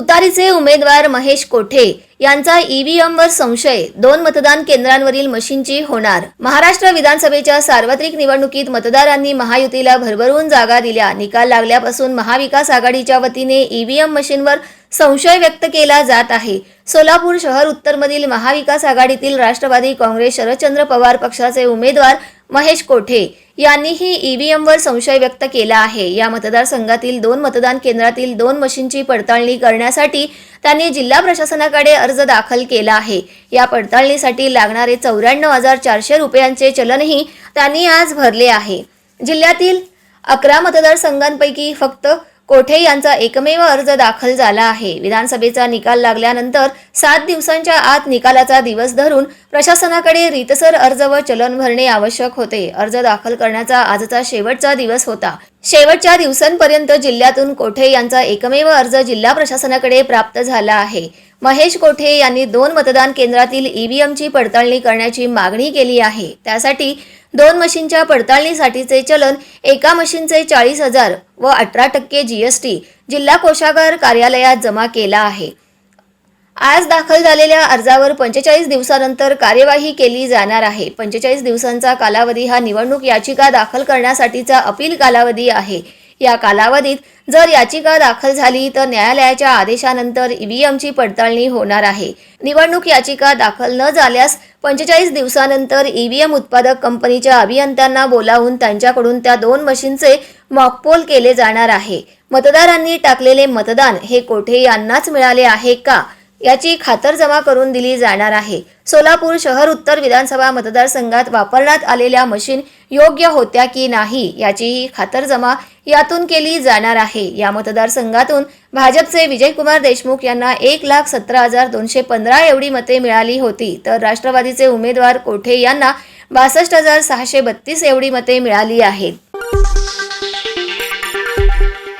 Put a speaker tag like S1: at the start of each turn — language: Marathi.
S1: तुतारीचे उमेदवार महेश कोठे यांचा ईव्हीएमवर संशय. दोन मतदान केंद्रांवरील मशीनची होणार. महाराष्ट्र विधानसभेच्या सार्वत्रिक निवडणुकीत मतदारांनी महायुतीला भरभरून जागा दिल्या. निकाल लागल्यापासून महाविकास आघाडीच्या वतीने ईव्हीएम मशीनवर संशय व्यक्त केला जात आहे. सोलापूर शहर उत्तरमधील महाविकास आघाडीतील राष्ट्रवादी काँग्रेस शरदचंद्र पवार पक्षाचे उमेदवार महेश कोठे यांनीही ईव्हीएमवर संशय व्यक्त केला आहे. या मतदारसंघातील दोन मतदान केंद्रातील दोन मशीनची पडताळणी करण्यासाठी त्यांनी जिल्हा प्रशासनाकडे अर्ज दाखल केला आहे. या पडताळणीसाठी लागणारे चौऱ्याण्णव हजार चारशे रुपयांचे चलनही त्यांनी आज भरले आहे. जिल्ह्यातील अकरा मतदारसंघांपैकी फक्त कोठे यांचा एकमेव अर्ज दाखल झाला आहे. विधानसभेचा निकाल लागल्यानंतर सात दिवसांच्या आत निकालाचा दिवस धरून प्रशासनाकडे रीतसर अर्ज व चलन भरणे आवश्यक होते. अर्ज दाखल करण्याचा आजचा शेवटचा दिवस होता. शेवटच्या दिवसांपर्यंत जिल्ह्यातून कोठे यांचा एकमेव अर्ज जिल्हा प्रशासनाकडे प्राप्त झाला आहे? महेश कोठे यांनी दोन मतदान केंद्रातील ईव्हीएमची पडताळणी करण्याची मागणी केली आहे? त्यासाठी दोन मशीनच्या पडताळणीसाठीचे चलन एका मशीनचे चाळीस हजार व अठरा टक्के जीएसटी जिल्हा कोषागार कार्यालयात जमा केला आहे. आज दाखल झालेल्या अर्जावर पंचेचाळीस दिवसानंतर कार्यवाही केली जाणार आहे. पंचेचाळीस दिवसांचा कालावधी हा निवडणूक याचिका दाखल करण्यासाठीचा अपील कालावधी आहे. या कालावधीत जर याचिका दाखल झाली तर न्यायालयाच्या आदेशानंतर ईव्हीएमची पडताळणी होणार आहे. निवडणूक याचिका दाखल न झाल्यास पंचेचाळीस दिवसानंतर ईव्हीएम उत्पादक कंपनीच्या अभियंत्यांना बोलावून त्यांच्याकडून त्या दोन मशीनचे मॉकपोल केले जाणार आहे. मतदारांनी टाकलेले मतदान हे कोठे यांनाच मिळाले आहे का? याची खातरजमा करून दिली जाणार आहे. सोलापूर शहर उत्तर विधानसभा मतदारसंघात वापरण्यात आलेल्या मशीन योग्य होत्या की नाही याचीही खातरजमा यातून केली जाणार आहे. या मतदारसंघातून भाजपचे विजयकुमार देशमुख यांना एक लाख सतरा हजार दोनशे पंधरा एवढी मते मिळाली होती. तर राष्ट्रवादीचे उमेदवार कोठे यांना बासष्ट हजार सहाशे बत्तीस एवढी मते मिळाली आहेत.